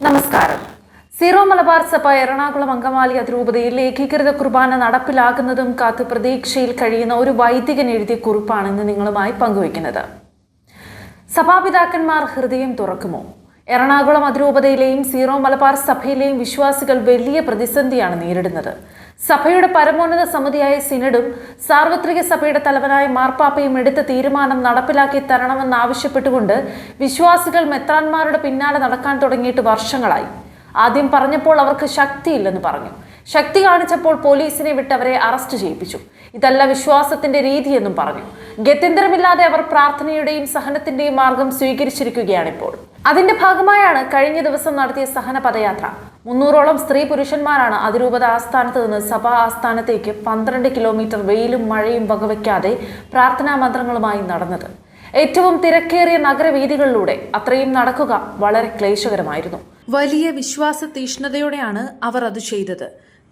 നമസ്കാരം. സീറോ മലബാർ സഭ എറണാകുളം അങ്കമാലി അതിരൂപതയിൽ ഏകീകൃത കുർബാന നടപ്പിലാക്കുന്നതും കാത്ത് പ്രതീക്ഷയിൽ കഴിയുന്ന ഒരു വൈദികൻ എഴുതിയ കുറിപ്പാണ് ഇന്ന് നിങ്ങളുമായി പങ്കുവയ്ക്കുന്നത്. സഭാപിതാക്കന്മാർ ഹൃദയം തുറക്കുമോ? എറണാകുളം അതിരൂപതയിലെയും സീറോ മലബാർ സഭയിലെയും വിശ്വാസികൾ വലിയ പ്രതിസന്ധിയാണ് നേരിടുന്നത്. സഭയുടെ പരമോന്നത സമിതിയായ സിനഡും സാർവത്രിക സഭയുടെ തലവനായ മാർപ്പാപ്പയും എടുത്ത തീരുമാനം നടപ്പിലാക്കി തരണമെന്നാവശ്യപ്പെട്ടുകൊണ്ട് വിശ്വാസികൾ മെത്രാന്മാരുടെ പിന്നാലെ നടക്കാൻ തുടങ്ങിയിട്ട് വർഷങ്ങളായി. ആദ്യം പറഞ്ഞപ്പോൾ അവർക്ക് ശക്തിയില്ലെന്ന് പറഞ്ഞു. ശക്തി കാണിച്ചപ്പോൾ പോലീസിനെ വിട്ടവരെ അറസ്റ്റ് ചെയ്യിപ്പിച്ചു. ഇതല്ല വിശ്വാസത്തിന്റെ രീതിയെന്നും പറഞ്ഞു. ഗത്യന്തരമില്ലാതെ അവർ പ്രാർത്ഥനയുടെയും സഹനത്തിന്റെയും മാർഗം സ്വീകരിച്ചിരിക്കുകയാണിപ്പോൾ. അതിന്റെ ഭാഗമായാണ് കഴിഞ്ഞ ദിവസം നടത്തിയ സഹന പദയാത്ര മുന്നൂറോളം സ്ത്രീ പുരുഷന്മാരാണ് അതിരൂപത ആസ്ഥാനത്ത് നിന്ന് സഭാ ആസ്ഥാനത്തേക്ക് പന്ത്രണ്ട് കിലോമീറ്റർ വെയിലും മഴയും വകവയ്ക്കാതെ പ്രാർത്ഥനാ മന്ത്രങ്ങളുമായി നടന്നത്. ഏറ്റവും തിരക്കേറിയ നഗരവീഥികളിലൂടെ അത്രയും നടക്കുക വളരെ ക്ലേശകരമായിരുന്നു. വലിയ വിശ്വാസ തീഷ്ണതയോടെയാണ് അവർ അത് ചെയ്തത്.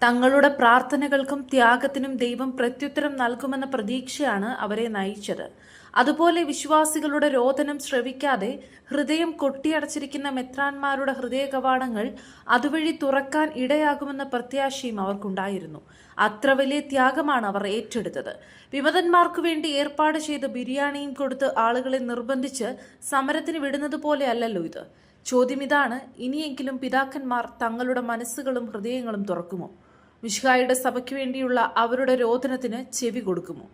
തങ്ങളുടെ പ്രാർത്ഥനകൾക്കും ത്യാഗത്തിനും ദൈവം പ്രത്യുത്തരം നൽകുമെന്ന പ്രതീക്ഷയാണ് അവരെ നയിച്ചത്. അതുപോലെ വിശ്വാസികളുടെ രോദനം ശ്രവിക്കാതെ ഹൃദയം കൊട്ടിയടച്ചിരിക്കുന്ന മെത്രാന്മാരുടെ ഹൃദയ കവാടങ്ങൾ അതുവഴി തുറക്കാൻ ഇടയാകുമെന്ന പ്രത്യാശയും അവർക്കുണ്ടായിരുന്നു. അത്ര വലിയ ത്യാഗമാണ് അവർ ഏറ്റെടുത്തത്. വിമതന്മാർക്കു വേണ്ടി ഏർപ്പാട് ചെയ്ത് ബിരിയാണിയും കൊടുത്ത് ആളുകളെ നിർബന്ധിച്ച് സമരത്തിന് വിടുന്നത് പോലെയല്ലല്ലോ ഇത്. ചോദ്യം ഇതാണ് ഇനിയെങ്കിലും പിതാക്കന്മാർ തങ്ങളുടെ മനസ്സുകളും ഹൃദയങ്ങളും തുറക്കുമോ? മിഷ്ഹായുടെ സഭയ്ക്ക് വേണ്ടിയുള്ള അവരുടെ രോദനത്തിന് ചെവി കൊടുക്കുമോ?